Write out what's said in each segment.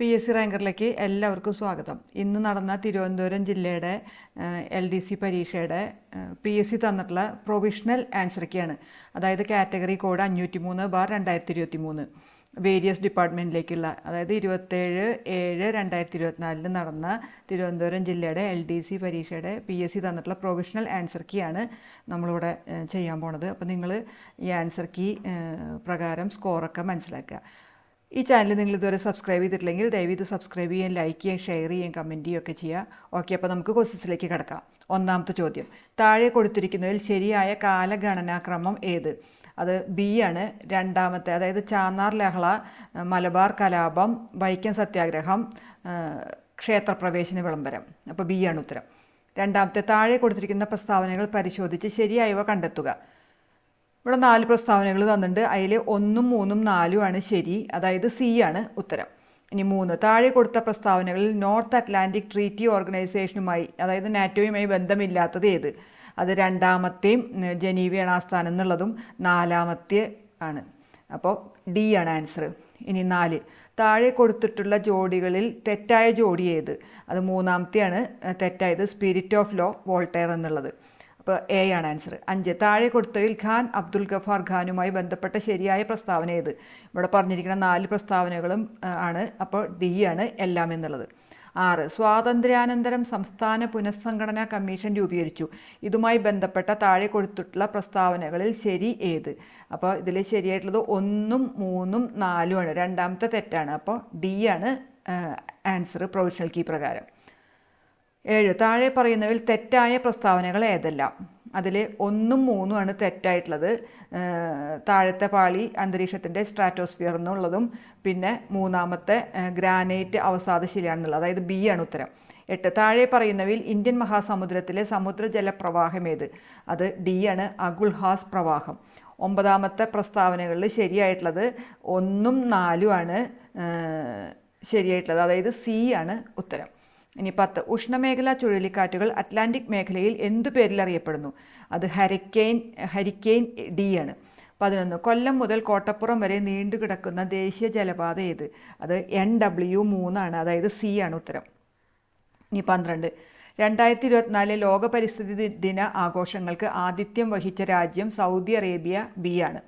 P S C റാങ്കറിലേക്ക് എല്ലാവർക്കും സ്വാഗതം. ഇന്ന് നടന്ന തിരുവനന്തപുരം ജില്ലയുടെ എൽ ഡി സി പരീക്ഷയുടെ പി എസ് സി തന്നിട്ടുള്ള പ്രൊവിഷണൽ ആൻസർ അതായത് കാറ്റഗറി കോഡ് അഞ്ഞൂറ്റി മൂന്ന് ബാർ രണ്ടായിരത്തി ഇരുപത്തി മൂന്ന് വേരിയസ് ഡിപ്പാർട്ട്മെന്റിലേക്കുള്ള അതായത് ഇരുപത്തേഴ് ഏഴ് രണ്ടായിരത്തി ഇരുപത്തിനാലിൽ നടന്ന തിരുവനന്തപുരം ജില്ലയുടെ എൽ ഡി സി പരീക്ഷയുടെ പി എസ് സി തന്നിട്ടുള്ള പ്രൊവിഷണൽ ആൻസർ കീയാണ് നമ്മളിവിടെ ചെയ്യാൻ പോണത്. അപ്പോൾ നിങ്ങൾ ഈ ആൻസർ കീ പ്രകാരം സ്കോറൊക്കെ മനസ്സിലാക്കുക. ഈ ചാനൽ നിങ്ങൾ ഇതുവരെ സബ്സ്ക്രൈബ് ചെയ്തിട്ടില്ലെങ്കിൽ ദയവ് ഇത് സബ്സ്ക്രൈബ് ചെയ്യാൻ ലൈക്ക് ചെയ്യാൻ ഷെയർ ചെയ്യാൻ കമന്റ് ചെയ്യുകയൊക്കെ ചെയ്യുക ഓക്കെ അപ്പോൾ നമുക്ക് ക്വസ്റ്റ്യൻസിലേക്ക് കിടക്കാം. ഒന്നാമത്തെ ചോദ്യം. താഴെ കൊടുത്തിരിക്കുന്നതിൽ ശരിയായ കാലഗണനാക്രമം ഏത്? അത് ബി ആണ്. രണ്ടാമത്തെ അതായത് ചാന്നാർ ലഹള മലബാർ കലാപം വൈക്കം സത്യാഗ്രഹം ക്ഷേത്രപ്രവേശന വിളംബരം. അപ്പോൾ ബി ആണ് ഉത്തരം. രണ്ടാമത്തെ താഴെ കൊടുത്തിരിക്കുന്ന പ്രസ്താവനകൾ പരിശോധിച്ച് ശരിയായവ കണ്ടെത്തുക. ഇവിടെ നാല് പ്രസ്താവനകൾ തന്നിട്ടുണ്ട്. അതിൽ ഒന്നും മൂന്നും നാലും ആണ് ശരി. അതായത് സി ആണ് ഉത്തരം. ഇനി മൂന്ന്. താഴെ കൊടുത്ത പ്രസ്താവനകളിൽ നോർത്ത് അറ്റ്ലാന്റിക് ട്രീറ്റി ഓർഗനൈസേഷനുമായി അതായത് നാറ്റോയുമായി ബന്ധമില്ലാത്തത് ഏത്? അത് രണ്ടാമത്തെയും ജനീവയാണ് ആസ്ഥാനം എന്നുള്ളതും നാലാമത്തെ ആണ്. അപ്പോൾ ഡി ആണ് ആൻസർ. ഇനി നാല്. താഴെ കൊടുത്തിട്ടുള്ള ജോഡികളിൽ തെറ്റായ ജോഡി ഏത്? അത് മൂന്നാമത്തെയാണ് തെറ്റായത് സ്പിരിറ്റ് ഓഫ് ലോ വോൾട്ടയർ എന്നുള്ളത്. അപ്പോൾ എ ആണ് ആൻസർ അഞ്ച് താഴെ കൊടുത്തതിൽ ഖാൻ അബ്ദുൽ ഗഫാർ ഖാനുമായി ബന്ധപ്പെട്ട ശരിയായ പ്രസ്താവന ഏത്? ഇവിടെ പറഞ്ഞിരിക്കുന്ന നാല് പ്രസ്താവനകളും ആണ്. അപ്പോൾ ഡി ആണ് എല്ലാം എന്നുള്ളത്. ആറ് സ്വാതന്ത്ര്യാനന്തരം സംസ്ഥാന പുനഃസംഘടനാ കമ്മീഷൻ രൂപീകരിച്ചു. ഇതുമായി ബന്ധപ്പെട്ട താഴെ കൊടുത്തിട്ടുള്ള പ്രസ്താവനകളിൽ ശരി ഏത്? അപ്പോൾ ഇതിൽ ശരിയായിട്ടുള്ളത് ഒന്നും മൂന്നും നാലും ആണ്. രണ്ടാമത്തെ തെറ്റാണ്. അപ്പോൾ ഡി ആണ് ആൻസർ പ്രൊവിഷണൽ കീ പ്രകാരം. ഏഴ്. താഴെ പറയുന്നവയിൽ തെറ്റായ പ്രസ്താവനകൾ ഏതെല്ലാം? അതിൽ ഒന്നും മൂന്നും ആണ് തെറ്റായിട്ടുള്ളത് താഴത്തെ പാളി അന്തരീക്ഷത്തിന്റെ സ്ട്രാറ്റോസ്ഫിയർ എന്നുള്ളതും പിന്നെ മൂന്നാമത്തെ ഗ്രാനൈറ്റ് അവസാദശിലയാണെന്നുള്ളത് അതായത് ബി ആണ് ഉത്തരം. എട്ട്. താഴെ പറയുന്നവയിൽ ഇന്ത്യൻ മഹാസമുദ്രത്തിലെ സമുദ്രജല പ്രവാഹം ഏത്? അത് ഡി ആണ് അഗുൽഹാസ് പ്രവാഹം. ഒമ്പതാമത്തെ പ്രസ്താവനകളിൽ ശരിയായിട്ടുള്ളത് ഒന്നും നാലും ആണ് ശരിയായിട്ടുള്ളത്. അതായത് സി ആണ് ഉത്തരം. ഇനി പത്ത്. ഉഷ്ണമേഖലാ ചുഴലിക്കാറ്റുകൾ അറ്റ്ലാന്റിക് മേഖലയിൽ എന്തു പേരിൽ അറിയപ്പെടുന്നു? അത് ഹരിക്കെയിൻ ഹരിക്കെയിൻ ഡി ആണ്. പതിനൊന്ന്. കൊല്ലം മുതൽ കോട്ടപ്പുറം വരെ നീണ്ടു കിടക്കുന്ന ദേശീയ ജലപാത ഏത്? അത് എൻ ഡബ്ല്യു മൂന്നാണ് അതായത് സി ആണ് ഉത്തരം. ഇനി പന്ത്രണ്ട്. രണ്ടായിരത്തി ഇരുപത്തിനാലിലെ ലോക പരിസ്ഥിതി ദിന ആഘോഷങ്ങൾക്ക് ആതിഥ്യം വഹിച്ച രാജ്യം സൗദി അറേബ്യ ബി ആണ്.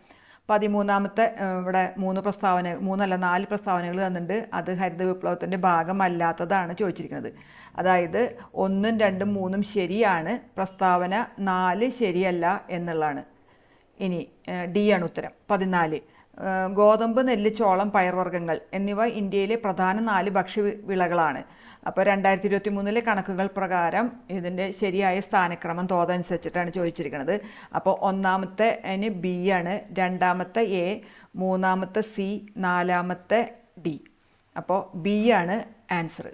പതിമൂന്നാമത്തെ ഇവിടെ മൂന്ന് പ്രസ്താവന മൂന്നല്ല നാല് പ്രസ്താവനകൾ തന്നിട്ടുണ്ട്. അത് ഹരിത വിപ്ലവത്തിന്റെ ഭാഗമല്ലാത്തതാണ് ചോദിച്ചിരിക്കുന്നത്. അതായത് ഒന്നും രണ്ടും മൂന്നും ശരിയാണ് പ്രസ്താവന നാല് ശരിയല്ല എന്നുള്ളതാണ്. ഇനി ഡി ആണ് ഉത്തരം. പതിനാല് ഗോതമ്പ് നെല്ല് ചോളം പയർവർഗങ്ങൾ എന്നിവ ഇന്ത്യയിലെ പ്രധാന നാല് ഭക്ഷ്യ വിളകളാണ്. അപ്പോൾ രണ്ടായിരത്തി ഇരുപത്തി മൂന്നിലെ കണക്കുകൾ പ്രകാരം ഇതിന്റെ ശരിയായ സ്ഥാനക്രമം തോതനുസരിച്ചിട്ടാണ് ചോദിച്ചിരിക്കുന്നത്. അപ്പോൾ ഒന്നാമത്തെ അതിന് ബി ആണ് രണ്ടാമത്തെ എ മൂന്നാമത്തെ സി നാലാമത്തെ ഡി. അപ്പോൾ ബി ആണ് ആൻസർ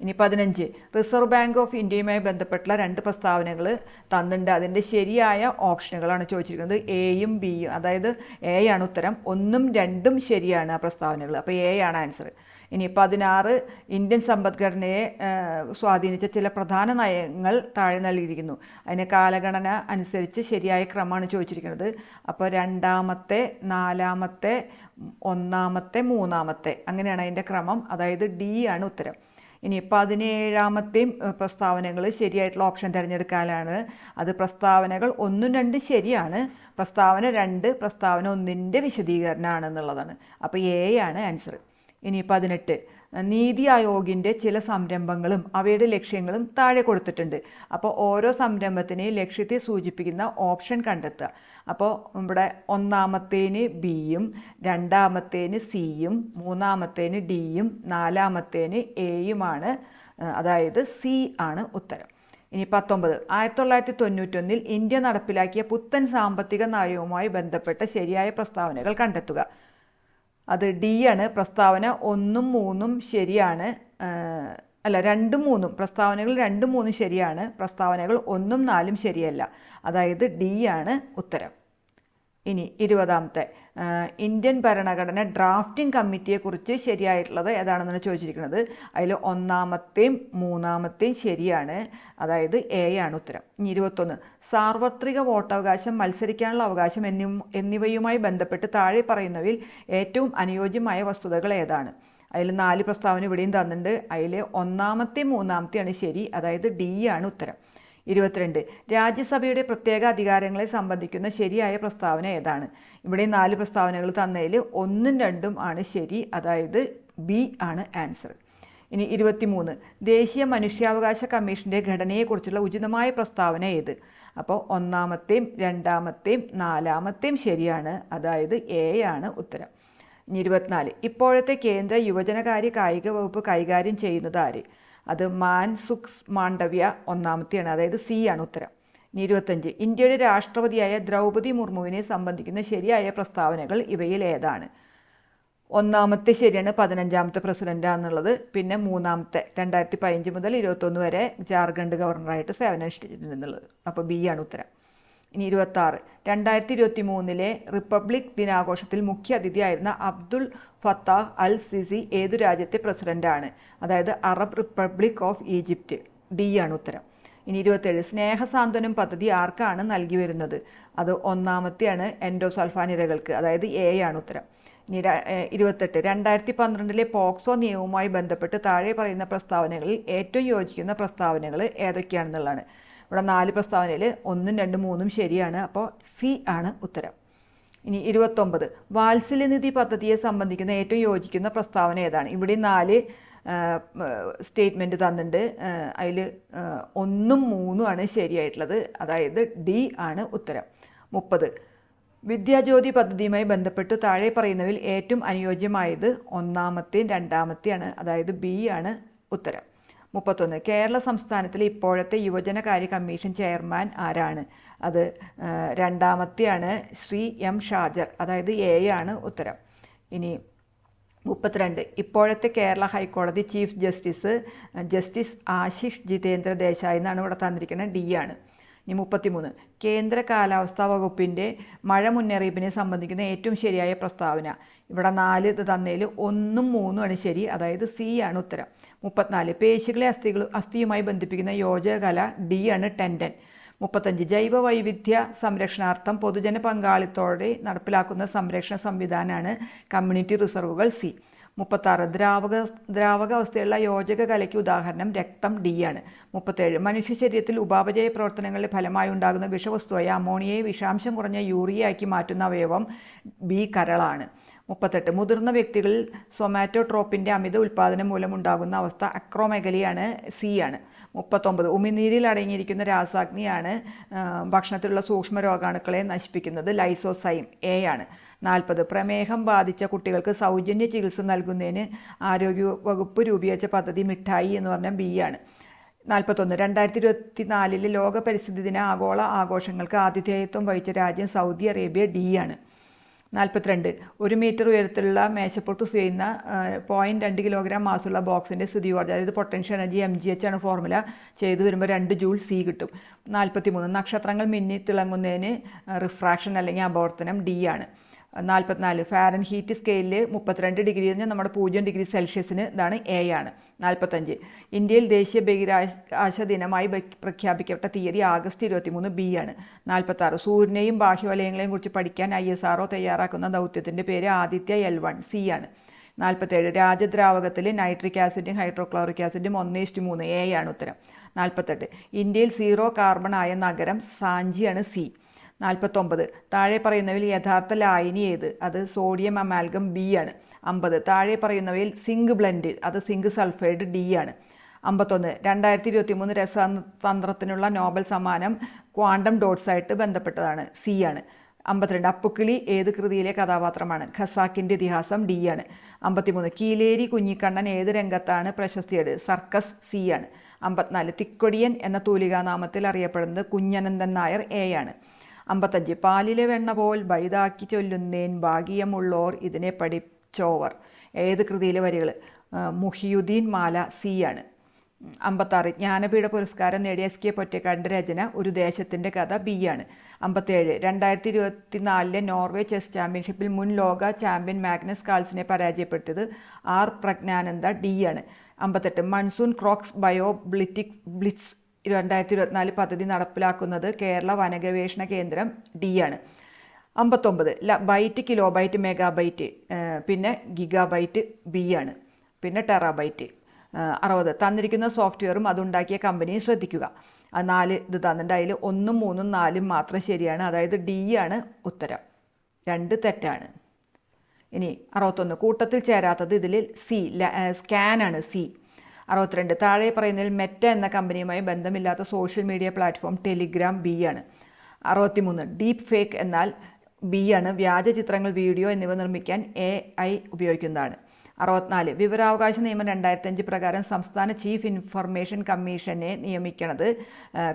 ഇനി പതിനഞ്ച്. റിസർവ് ബാങ്ക് ഓഫ് ഇന്ത്യയുമായി ബന്ധപ്പെട്ടുള്ള രണ്ട് പ്രസ്താവനകൾ തന്നിട്ടുണ്ട്. അതിന്റെ ശരിയായ ഓപ്ഷനുകളാണ് ചോദിച്ചിരിക്കുന്നത്. എയും ബിയും അതായത് എ ആണ് ഉത്തരം. ഒന്നും രണ്ടും ശരിയാണ് ആ പ്രസ്താവനകൾ അപ്പോൾ എ ആണ് ആൻസർ ഇനി പതിനാറ്. ഇന്ത്യൻ സമ്പദ്ഘടനയെ സ്വാധീനിച്ച ചില പ്രധാന നയങ്ങൾ താഴെ നൽകിയിരിക്കുന്നു. അതിന് കാലഗണന അനുസരിച്ച് ശരിയായ ക്രമമാണ് ചോദിച്ചിരിക്കുന്നത്. അപ്പോൾ രണ്ടാമത്തെ നാലാമത്തെ ഒന്നാമത്തെ മൂന്നാമത്തെ. അങ്ങനെയാണ് അതിന്റെ ക്രമം. അതായത് ഡി ആണ് ഉത്തരം. ഇനി പതിനേഴാമത്തെയും പ്രസ്താവനകൾ ശരിയായിട്ടുള്ള ഓപ്ഷൻ തിരഞ്ഞെടുക്കാനാണ്. അത് പ്രസ്താവനകൾ ഒന്നും രണ്ടും ശരിയാണ്. പ്രസ്താവന രണ്ട് പ്രസ്താവന ഒന്നിന്റെ വിശദീകരണമാണ് എന്നുള്ളതാണ് അപ്പോൾ എ ആണ് ആൻസർ ഇനി പതിനെട്ട്. നീതി ആയോഗിന്റെ ചില സംരംഭങ്ങളും അവയുടെ ലക്ഷ്യങ്ങളും താഴെ കൊടുത്തിട്ടുണ്ട്. അപ്പോൾ ഓരോ സംരംഭത്തിനെയും ലക്ഷ്യത്തെ സൂചിപ്പിക്കുന്ന ഓപ്ഷൻ കണ്ടെത്തുക. അപ്പോൾ ഇവിടെ ഒന്നാമത്തേന് ബിയും രണ്ടാമത്തേന് സിയും മൂന്നാമത്തേന് ഡിയും നാലാമത്തേന് എയുമാണ് അതായത് സി ആണ് ഉത്തരം. ഇനി പത്തൊമ്പത്. ആയിരത്തി തൊള്ളായിരത്തി തൊണ്ണൂറ്റൊന്നിൽ ഇന്ത്യ നടപ്പിലാക്കിയ പുത്തൻ സാമ്പത്തിക നയവുമായി ബന്ധപ്പെട്ട ശരിയായ പ്രസ്താവനകൾ കണ്ടെത്തുക. അത് ഡി ആണ്. പ്രസ്താവന ഒന്നും മൂന്നും ശരിയാണ്. അല്ല രണ്ടും മൂന്നും. പ്രസ്താവനകൾ രണ്ടും മൂന്നും ശരിയാണ്. പ്രസ്താവനകൾ ഒന്നും നാലും ശരിയല്ല. അതായത് ഡി ആണ് ഉത്തരം. ഇനി ഇരുപതാമത്തെ. ഇന്ത്യൻ ഭരണഘടന ഡ്രാഫ്റ്റിംഗ് കമ്മിറ്റിയെക്കുറിച്ച് ശരിയായിട്ടുള്ളത് ഏതാണെന്നാണ് ചോദിച്ചിരിക്കുന്നത്. അതിൽ ഒന്നാമത്തെയും മൂന്നാമത്തെയും ശരിയാണ്. അതായത് എ ആണ് ഉത്തരം. ഇനി ഇരുപത്തൊന്ന്. സാർവത്രിക വോട്ടവകാശം മത്സരിക്കാനുള്ള അവകാശം എന്നി എന്നിവയുമായി ബന്ധപ്പെട്ട് താഴെ പറയുന്നവയിൽ ഏറ്റവും അനുയോജ്യമായ വസ്തുതകൾ ഏതാണ്? അതിൽ നാല് പ്രസ്താവന ഇവിടെയും തന്നിട്ടുണ്ട്. അതിൽ ഒന്നാമത്തെ മൂന്നാമത്തെയാണ് ശരി. അതായത് ഡി ആണ് ഉത്തരം. ഇരുപത്തിരണ്ട്. രാജ്യസഭയുടെ പ്രത്യേക അധികാരങ്ങളെ സംബന്ധിക്കുന്ന ശരിയായ പ്രസ്താവന ഏതാണ്? ഇവിടെ നാല് പ്രസ്താവനകൾ തന്നതിൽ ഒന്നും രണ്ടും ആണ് ശരി അതായത് ബി ആണ് ആൻസർ. ഇനി ഇരുപത്തിമൂന്ന്. ദേശീയ മനുഷ്യാവകാശ കമ്മീഷന്റെ ഘടനയെക്കുറിച്ചുള്ള ഉചിതമായ പ്രസ്താവന ഏത്? അപ്പോൾ ഒന്നാമത്തെയും രണ്ടാമത്തെയും നാലാമത്തെയും ശരിയാണ് അതായത് എ ആണ് ഉത്തരം. ഇനി ഇരുപത്തിനാല്. ഇപ്പോഴത്തെ കേന്ദ്ര യുവജനകാര്യ കായിക വകുപ്പ് കൈകാര്യം ചെയ്യുന്നത് ആര്? അത് മാൻസുഖ് മാണ്ഡവ്യ ഒന്നാമത്തെയാണ്. അതായത് സി ആണ് ഉത്തരം. ഇനി ഇരുപത്തഞ്ച് ഇന്ത്യയുടെ രാഷ്ട്രപതിയായ ദ്രൗപതി മുർമുവിനെ സംബന്ധിക്കുന്ന ശരിയായ പ്രസ്താവനകൾ ഇവയിൽ ഏതാണ്? ഒന്നാമത്തെ ശരിയാണ് പതിനഞ്ചാമത്തെ പ്രസിഡന്റ് എന്നുള്ളത് പിന്നെ മൂന്നാമത്തെ രണ്ടായിരത്തി പതിനഞ്ച് മുതൽ ഇരുപത്തൊന്ന് വരെ ജാർഖണ്ഡ് ഗവർണറായിട്ട് സേവനമനുഷ്ഠിച്ചിട്ടുണ്ടെന്നുള്ളത് അപ്പോൾ ബി ആണ് ഉത്തരം. ഇനി ഇരുപത്തി ആറ് രണ്ടായിരത്തി ഇരുപത്തി മൂന്നിലെ റിപ്പബ്ലിക് ദിനാഘോഷത്തിൽ മുഖ്യ അതിഥിയായിരുന്ന അബ്ദുൾ ഫത്താഹ് അൽ സിസി ഏതു രാജ്യത്തെ പ്രസിഡന്റാണ് അതായത് Arab Republic of Egypt. D ആണ് ഉത്തരം. ഇനി ഇരുപത്തേഴ്. സ്നേഹസാന്ത്വനം പദ്ധതി ആർക്കാണ് നൽകി വരുന്നത്? അത് ഒന്നാമത്തെയാണ് എൻഡോസൾഫാനിരകൾക്ക്. അതായത് എ ആണ് ഉത്തരം. ഇനി ഇരുപത്തെട്ട്. രണ്ടായിരത്തി പന്ത്രണ്ടിലെ പോക്സോ നിയമവുമായി ബന്ധപ്പെട്ട് താഴെ പറയുന്ന പ്രസ്താവനകളിൽ ഏറ്റവും യോജിക്കുന്ന പ്രസ്താവനകൾ ഏതൊക്കെയാണെന്നുള്ളതാണ്. ഇവിടെ നാല് പ്രസ്താവനയിൽ ഒന്നും രണ്ടും മൂന്നും ശരിയാണ്. അപ്പോൾ സി ആണ് ഉത്തരം. ഇനി ഇരുപത്തൊമ്പത്. വാത്സല്യനിധി പദ്ധതിയെ സംബന്ധിക്കുന്ന ഏറ്റവും യോജിക്കുന്ന പ്രസ്താവന ഏതാണ്? ഇവിടെ നാല് സ്റ്റേറ്റ്മെന്റ് തന്നിട്ടുണ്ട്. അതിൽ ഒന്നും മൂന്നും ആണ് ശരിയായിട്ടുള്ളത്. അതായത് ഡി ആണ് ഉത്തരം. മുപ്പത്. വിദ്യാജ്യോതി പദ്ധതിയുമായി ബന്ധപ്പെട്ട് താഴെ പറയുന്നവയിൽ ഏറ്റവും അനുയോജ്യമായത് ഒന്നാമത്തെയും രണ്ടാമത്തെയാണ്. അതായത് ബി ആണ് ഉത്തരം. മുപ്പത്തൊന്ന്. കേരള സംസ്ഥാനത്തിലെ ഇപ്പോഴത്തെ യുവജനകാര്യ കമ്മീഷൻ ചെയർമാൻ ആരാണ്? അത് രണ്ടാമത്തെയാണ് ശ്രീ എം ഷാജർ. അതായത് എ ആണ് ഉത്തരം. ഇനി മുപ്പത്തിരണ്ട്. ഇപ്പോഴത്തെ കേരള ഹൈക്കോടതി chief justice justice Ashish Jitendra Desai എന്നാണ് ഇവിടെ തന്നിരിക്കുന്നത്. ഡി ആണ്. ഇനി മുപ്പത്തിമൂന്ന്. കേന്ദ്ര കാലാവസ്ഥാ വകുപ്പിന്റെ മഴ മുന്നറിയിപ്പിനെ സംബന്ധിക്കുന്ന ഏറ്റവും ശരിയായ പ്രസ്താവന. ഇവിടെ നാല് ഇത് തന്നതിൽ ഒന്നും മൂന്നും ആണ് ശരി അതായത് സി ആണ് ഉത്തരം. മുപ്പത്തിനാല് പേശികളെ അസ്ഥികൾ അസ്ഥിയുമായി ബന്ധിപ്പിക്കുന്ന യോജകല ഡി ആണ് ടെൻഡൻ. മുപ്പത്തഞ്ച് ജൈവ വൈവിധ്യ സംരക്ഷണാർത്ഥം പൊതുജന പങ്കാളിത്തോടെ നടപ്പിലാക്കുന്ന സംരക്ഷണ സംവിധാനമാണ് കമ്മ്യൂണിറ്റി റിസർവുകൾ സി. മുപ്പത്താറ്. ദ്രാവക ദ്രാവകാവസ്ഥയുള്ള യോജക കലയ്ക്ക് ഉദാഹരണം രക്തം ഡി ആണ്. മുപ്പത്തേഴ്. മനുഷ്യ ശരീരത്തിൽ ഉപാപചയ പ്രവർത്തനങ്ങളുടെ ഫലമായി ഉണ്ടാകുന്ന വിഷവസ്തുവായ അമോണിയയെ വിഷാംശം കുറഞ്ഞ യൂറിയയാക്കി മാറ്റുന്ന അവയവം ബി കരളാണ്. മുപ്പത്തെട്ട്. മുതിർന്ന വ്യക്തികളിൽ സൊമാറ്റോട്രോപ്പിന്റെ അമിത ഉൽപ്പാദനം മൂലമുണ്ടാകുന്ന അവസ്ഥ അക്രോമെഗലിയാണ് സി ആണ്. മുപ്പത്തൊമ്പത്. ഉമിനീരിൽ അടങ്ങിയിരിക്കുന്ന രാസാഗ്നിയാണ് ഭക്ഷണത്തിലുള്ള സൂക്ഷ്മ രോഗാണുക്കളെ നശിപ്പിക്കുന്നത്. ലൈസോസൈം എ ആണ്. നാൽപ്പത്. പ്രമേഹം ബാധിച്ച കുട്ടികൾക്ക് സൗജന്യ ചികിത്സ നൽകുന്നതിന് ആരോഗ്യ വകുപ്പ് രൂപീകരിച്ച പദ്ധതി മിഠായി എന്ന് പറഞ്ഞാൽ ബി ആണ്. നാൽപ്പത്തൊന്ന്. രണ്ടായിരത്തി ഇരുപത്തി നാലിലെ ലോക പരിസ്ഥിതി ദിന ആഗോള ആഘോഷങ്ങൾക്ക് ആതിഥേയത്വം വഹിച്ച രാജ്യം സൗദി അറേബ്യ ഡി ആണ്. നാൽപ്പത്തിരണ്ട് ഒരു മീറ്റർ ഉയരത്തിലുള്ള മേശപ്പുറത്ത് ചെയ്യുന്ന പോയിന്റ് രണ്ട് കിലോഗ്രാം മാസമുള്ള ബോക്സിന്റെ സ്ഥിതി ഊർജം അതായത് potential energy M G H ആണ് ഫോർമുല ചെയ്ത് വരുമ്പോൾ രണ്ട് ജൂൾ സി കിട്ടും. നാൽപ്പത്തി മൂന്ന് നക്ഷത്രങ്ങൾ മിന്നി തിളങ്ങുന്നതിന് റിഫ്രാക്ഷൻ അല്ലെങ്കിൽ അപവർത്തനം ഡി ആണ്. നാൽപ്പത്തിനാല് ഫാരൻ ഹീറ്റ് സ്കെയിലിൽ മുപ്പത്തിരണ്ട് ഡിഗ്രി എന്ന് നമ്മുടെ പൂജ്യം ഡിഗ്രി സെൽഷ്യസിന് ഇതാണ് എ ആണ്. നാൽപ്പത്തഞ്ച് ഇന്ത്യയിൽ ദേശീയ ബഹിരാകാശ ദിനമായി പ്രഖ്യാപിക്കപ്പെട്ട തീയതി ആഗസ്റ്റ് ഇരുപത്തിമൂന്ന് ബി ആണ്. നാൽപ്പത്താറ് സൂര്യനെയും ബാഹ്യവലയങ്ങളെയും കുറിച്ച് പഠിക്കാൻ ഐ എസ് ആർഒ തയ്യാറാക്കുന്ന ദൗത്യത്തിന്റെ പേര് ആദിത്യ എൽ വൺ സി ആണ്. നാൽപ്പത്തേഴ് രാജദ്രാവകത്തിൽ നൈട്രിക് ആസിഡും ഹൈഡ്രോക്ലോറിക് ആസിഡും ഒന്ന് ഇഷ്ടു മൂന്ന് എ ആണ് ഉത്തരം. നാൽപ്പത്തെട്ട് ഇന്ത്യയിൽ സീറോ കാർബൺ ആയ നഗരം സാഞ്ചിയാണ് സി നാൽപ്പത്തൊമ്പത് താഴെ പറയുന്നവയിൽ യഥാർത്ഥ ലായനി ഏത്? അത് സോഡിയം അമാൽഗം ബി ആണ്. അമ്പത്. താഴെ പറയുന്നവയിൽ സിങ്ക് ബ്ലെൻഡ് അത് സിങ്ക് സൾഫൈഡ് ഡി ആണ്. അമ്പത്തൊന്ന്. രണ്ടായിരത്തി ഇരുപത്തി മൂന്ന് രസതന്ത്രത്തിനുള്ള നോബൽ സമ്മാനം ക്വാണ്ടം ഡോട്ട്സായിട്ട് ബന്ധപ്പെട്ടതാണ് സി ആണ്. അമ്പത്തിരണ്ട്. അപ്പുക്കിളി ഏത് കൃതിയിലെ കഥാപാത്രമാണ്? ഖസാക്കിന്റെ ഇതിഹാസം ഡി ആണ്. അമ്പത്തിമൂന്ന്. കീലേരി കുഞ്ഞിക്കണ്ണൻ ഏത് രംഗത്താണ് പ്രശസ്തിയത് സർക്കസ് സി ആണ്. അമ്പത്തിനാല്. തിക്കൊടിയൻ എന്ന തൂലികാനാമത്തിൽ അറിയപ്പെടുന്നത് കുഞ്ഞനന്ദൻ നായർ എ ആണ്. അമ്പത്തഞ്ച്. പാലിലെ വെണ്ണ പോൽ ബൈതാക്കി ചൊല്ലുന്നേൻ ഭാഗ്യമുള്ളോർ ഇതിനെ പഠിച്ചോവർ. ഏത് കൃതിയിലെ വരികൾ മുഹിയുദ്ദീൻ മാല സി ആണ്. അമ്പത്താറ്. ജ്ഞാനപീഠ പുരസ്കാരം നേടിയ എസ് കെ പൊറ്റക്കാടിന്റെ രചന ഒരു ദേശത്തിന്റെ കഥ ബി ആണ്. അമ്പത്തേഴ്. രണ്ടായിരത്തി ഇരുപത്തി നാലിലെ നോർവേ ചെസ് ചാമ്പ്യൻഷിപ്പിൽ മുൻ ലോക ചാമ്പ്യൻ മാഗ്നസ് കാൾസിനെ പരാജയപ്പെട്ടത് ആർ പ്രജ്ഞാനന്ദ ഡി ആണ്. അമ്പത്തെട്ട്. മൺസൂൺ ക്രോക്സ് ബയോ ബ്ലിറ്റിക് ബ്ലിറ്റ്സ് രണ്ടായിരത്തി ഇരുപത്തിനാല് പദ്ധതി നടപ്പിലാക്കുന്നത് കേരള വനഗവേഷണ കേന്ദ്രം ഡി ആണ്. അമ്പത്തൊമ്പത് byte kilobyte megabyte പിന്നെ ഗിഗാബൈറ്റ് ബി ആണ്. പിന്നെ ടെറാബൈറ്റ്. അറുപത് തന്നിരിക്കുന്ന സോഫ്റ്റ്വെയറും അതുണ്ടാക്കിയ കമ്പനിയും ശ്രദ്ധിക്കുക. ആ നാല് ഇത് തന്നിട്ട് അതിൽ ഒന്നും മൂന്നും നാലും മാത്രം ശരിയാണ്. അതായത് ഡി ആണ് ഉത്തരം. രണ്ട് തെറ്റാണ്. ഇനി അറുപത്തൊന്ന് കൂട്ടത്തിൽ ചേരാത്തത് ഇതിൽ സി സ്കാൻ ആണ് സി. അറുപത്തിരണ്ട്. താഴെ പറയുന്നതിൽ മെറ്റ എന്ന കമ്പനിയുമായി ബന്ധമില്ലാത്ത social media platform Telegram B ആണ്. അറുപത്തിമൂന്ന്. ഡീപ്പ് ഫേക്ക് എന്നാൽ ബി ആണ്. വ്യാജ ചിത്രങ്ങൾ വീഡിയോ എന്നിവ നിർമ്മിക്കാൻ എ ഐ ഉപയോഗിക്കുന്നതാണ്. അറുപത്തിനാല്. വിവരാവകാശ നിയമം രണ്ടായിരത്തഞ്ച് പ്രകാരം സംസ്ഥാന ചീഫ് ഇൻഫർമേഷൻ കമ്മീഷനെ നിയമിക്കുന്നത്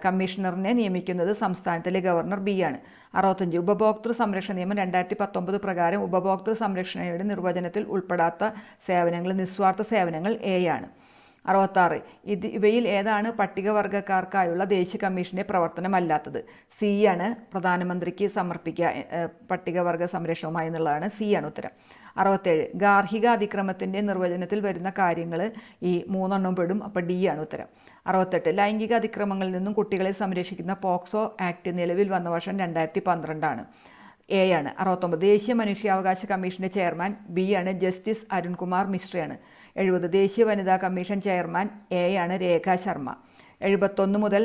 കമ്മീഷണറിനെ നിയമിക്കുന്നത് സംസ്ഥാനത്തിലെ ഗവർണർ ബി ആണ്. അറുപത്തഞ്ച് ഉപഭോക്തൃ സംരക്ഷണ നിയമം രണ്ടായിരത്തി പത്തൊമ്പത് പ്രകാരം ഉപഭോക്തൃ സംരക്ഷണയുടെ നിർവചനത്തിൽ ഉൾപ്പെടാത്ത സേവനങ്ങൾ നിസ്വാർത്ഥ സേവനങ്ങൾ എ ആണ്. അറുപത്താറ്. ഇത് ഇവയിൽ ഏതാണ് പട്ടികവർഗക്കാർക്കായുള്ള ദേശീയ കമ്മീഷന്റെ പ്രവർത്തനമല്ലാത്തത്? സി ആണ് പ്രധാനമന്ത്രിക്ക് സമർപ്പിക്കുക പട്ടികവർഗ സംരക്ഷണവുമായി എന്നുള്ളതാണ് സി ആണ് ഉത്തരം. അറുപത്തേഴ് ഗാർഹിക അതിക്രമത്തിന്റെ നിർവചനത്തിൽ വരുന്ന കാര്യങ്ങൾ ഈ മൂന്നെണ്ണം പെടും അപ്പോൾ ഡി ആണ് ഉത്തരം. അറുപത്തെട്ട് ലൈംഗിക അതിക്രമങ്ങളിൽ നിന്നും കുട്ടികളെ സംരക്ഷിക്കുന്ന പോക്സോ ആക്ട് നിലവിൽ വന്ന വർഷം രണ്ടായിരത്തി പന്ത്രണ്ടാണ്. എ ആണ് അറുപത്തൊമ്പത് ദേശീയ മനുഷ്യാവകാശ കമ്മീഷന്റെ ചെയർമാൻ. ബി ആണ് ജസ്റ്റിസ് അരുൺകുമാർ മിശ്രയാണ്. എഴുപത് ദേശീയ വനിതാ കമ്മീഷൻ ചെയർമാൻ എ ആണ് രേഖ ശർമ്മ. എഴുപത്തൊന്ന് മുതൽ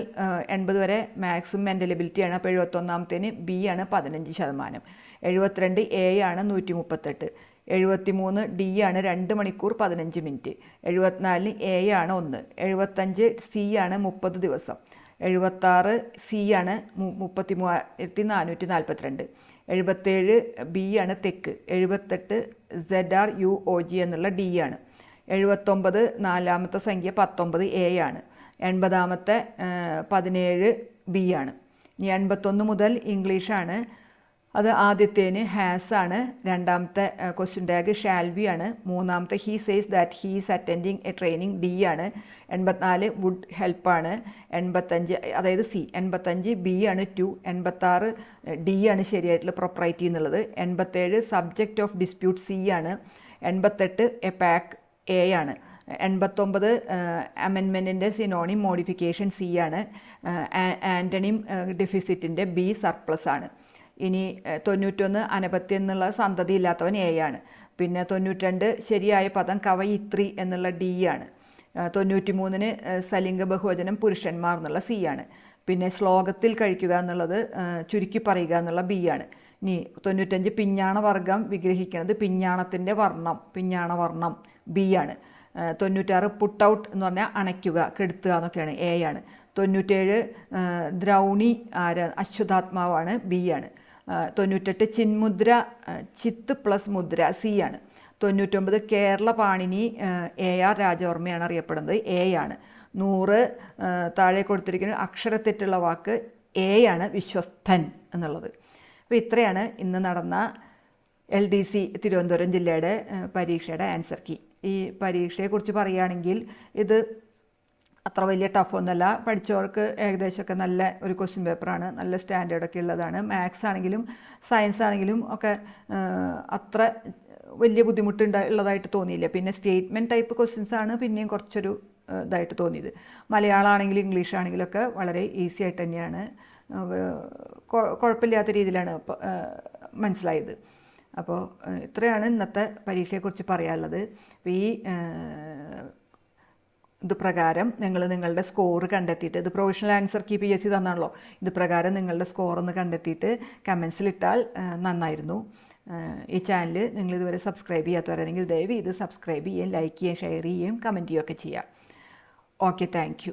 എൺപത് വരെ മാക്സിമം മെന്റലബിലിറ്റിയാണ് അപ്പോൾ എഴുപത്തൊന്നാമത്തേന് ബി ആണ് പതിനഞ്ച് ശതമാനം. എഴുപത്തിരണ്ട് എ ആണ് നൂറ്റി മുപ്പത്തെട്ട് എഴുപത്തിമൂന്ന് ഡി ആണ് രണ്ട് മണിക്കൂർ പതിനഞ്ച് മിനിറ്റ്. എഴുപത്തിനാലിന് എ ആണ് ഒന്ന്. എഴുപത്തഞ്ച് സി ആണ് മുപ്പത് ദിവസം. എഴുപത്താറ് സി ആണ് മുപ്പത്തി മൂവായിരത്തി നാനൂറ്റി നാൽപ്പത്തിരണ്ട് എഴുപത്തേഴ് ബി ആണ് തെക്ക്. എഴുപത്തെട്ട് Z R U O G എന്നുള്ള ഡി ആണ്. എഴുപത്തൊമ്പത് നാലാമത്തെ സംഖ്യ പത്തൊമ്പത് എ ആണ്. എൺപതാമത്തെ പതിനേഴ് ബി ആണ്. ഇനി എൺപത്തൊന്ന് മുതൽ ഇംഗ്ലീഷാണ് അത് ആദ്യത്തേന് ഹാസ് ആണ്. രണ്ടാമത്തെ ക്വസ്റ്റ്യൻ ടാഗ് ഷാൽവി ആണ്. മൂന്നാമത്തെ he says that he's attending a training D ആണ്. എൺപത്തിനാല് വുഡ് ഹെൽപ്പാണ് എൺപത്തഞ്ച് അതായത് സി എൺപത്തഞ്ച് ബി ആണ് ടു എൺപത്താറ് ഡി ആണ് ശരിയായിട്ടുള്ള പ്രൊപ്പറൈറ്റി എന്നുള്ളത്. എൺപത്തേഴ് സബ്ജക്റ്റ് ഓഫ് ഡിസ്പ്യൂട്ട് സി ആണ്. എൺപത്തെട്ട് എ പാക്ക് എ ആണ്. എൺപത്തൊമ്പത് അമെൻമെന്റിന്റെ സിനോണിം മോഡിഫിക്കേഷൻ സി ആണ്. ആന്റണിം ഡെഫിസിറ്റിന്റെ ബി സർപ്ലസ് ആണ്. ഇനി തൊണ്ണൂറ്റൊന്ന് അനപത്യം എന്നുള്ള സന്തതി ഇല്ലാത്തവൻ എ ആണ്. പിന്നെ തൊണ്ണൂറ്റിരണ്ട് ശരിയായ പദം കവയിത്രി എന്നുള്ള ഡി ആണ്. തൊണ്ണൂറ്റി മൂന്നിന് സലിംഗ ബഹുവചനം പുരുഷന്മാർ എന്നുള്ള സി ആണ്. പിന്നെ ശ്ലോകത്തിൽ കഴിക്കുക എന്നുള്ളത് ചുരുക്കി പറയുക എന്നുള്ള ബി ആണ്. ഇനി തൊണ്ണൂറ്റഞ്ച് പിഞ്ഞാണ വർഗം വിഗ്രഹിക്കുന്നത് പിഞ്ഞാണത്തിന്റെ വർണം പിഞ്ഞാണ വർണം ബി ആണ്. തൊണ്ണൂറ്റാറ് പുട്ട് ഔട്ട് എന്ന് പറഞ്ഞാൽ അണയ്ക്കുക കെടുത്തുക എന്നൊക്കെയാണ് എ ആണ്. തൊണ്ണൂറ്റേഴ് ദ്രൗണി ആര അശ്വതാത്മാവാണ് ബി ആണ്. തൊണ്ണൂറ്റെട്ട് ചിന്മുദ്ര ചിത്ത് പ്ലസ് മുദ്ര സി ആണ്. തൊണ്ണൂറ്റൊമ്പത് കേരള പാണിനി എ ആർ രാജവർമ്മയാണ് അറിയപ്പെടുന്നത് എ ആണ്. നൂറ് താഴെ കൊടുത്തിരിക്കുന്ന അക്ഷരത്തെറ്റുള്ള വാക്ക് എ ആണ് വിശ്വസ്തൻ എന്നുള്ളത്. അപ്പോൾ ഇത്രയാണ് ഇന്ന് നടന്ന എൽ ഡി സി തിരുവനന്തപുരം ജില്ലയുടെ പരീക്ഷയുടെ ആൻസർ കീ. ഈ പരീക്ഷയെക്കുറിച്ച് പറയുകയാണെങ്കിൽ ഇത് അത്ര വലിയ ടഫ് ഒന്നുമല്ല. പഠിച്ചവർക്ക് ഏകദേശമൊക്കെ നല്ല ഒരു ക്വസ്റ്റ്യൻ പേപ്പറാണ് നല്ല സ്റ്റാൻഡേർഡൊക്കെ ഉള്ളതാണ്. മാത്സ് ആണെങ്കിലും സയൻസ് ആണെങ്കിലും ഒക്കെ അത്ര വലിയ ബുദ്ധിമുട്ടുണ്ട ഉള്ളതായിട്ട് തോന്നിയില്ല. പിന്നെ സ്റ്റേറ്റ്മെന്റ് ടൈപ്പ് ക്വസ്റ്റ്യൻസ് ആണ് പിന്നെയും കുറച്ചൊരു ഇതായിട്ട് തോന്നിയത്. മലയാളം ആണെങ്കിലും ഇംഗ്ലീഷ് ആണെങ്കിലൊക്കെ വളരെ ഈസി ആയിട്ട് തന്നെയാണ് കുഴപ്പമില്ലാത്ത രീതിയിലാണ് മനസ്സിലായത്. അപ്പോൾ ഇത്രയാണ് ഇന്നത്തെ പരീക്ഷയെക്കുറിച്ച് പറയാനുള്ളത്. ഈ ഇത് പ്രകാരം നിങ്ങൾ നിങ്ങളുടെ സ്കോർ കണ്ടെത്തിയിട്ട് ഇത് provisional answer key P C തന്നാണല്ലോ ഇത് പ്രകാരം നിങ്ങളുടെ സ്കോർ ഒന്ന് കണ്ടെത്തിയിട്ട് കമൻസിലിട്ടാൽ നന്നായിരുന്നു. ഈ ചാനൽ നിങ്ങൾ ഇതുവരെ സബ്സ്ക്രൈബ് ചെയ്യാത്തവരാണെങ്കിൽ ദയവ് ഇത് സബ്സ്ക്രൈബ് ചെയ്യുകയും ലൈക്ക് ചെയ്യുകയും ഷെയർ ചെയ്യുകയും കമന്റ് ചെയ്യുകയൊക്കെ ചെയ്യാം. Okay thank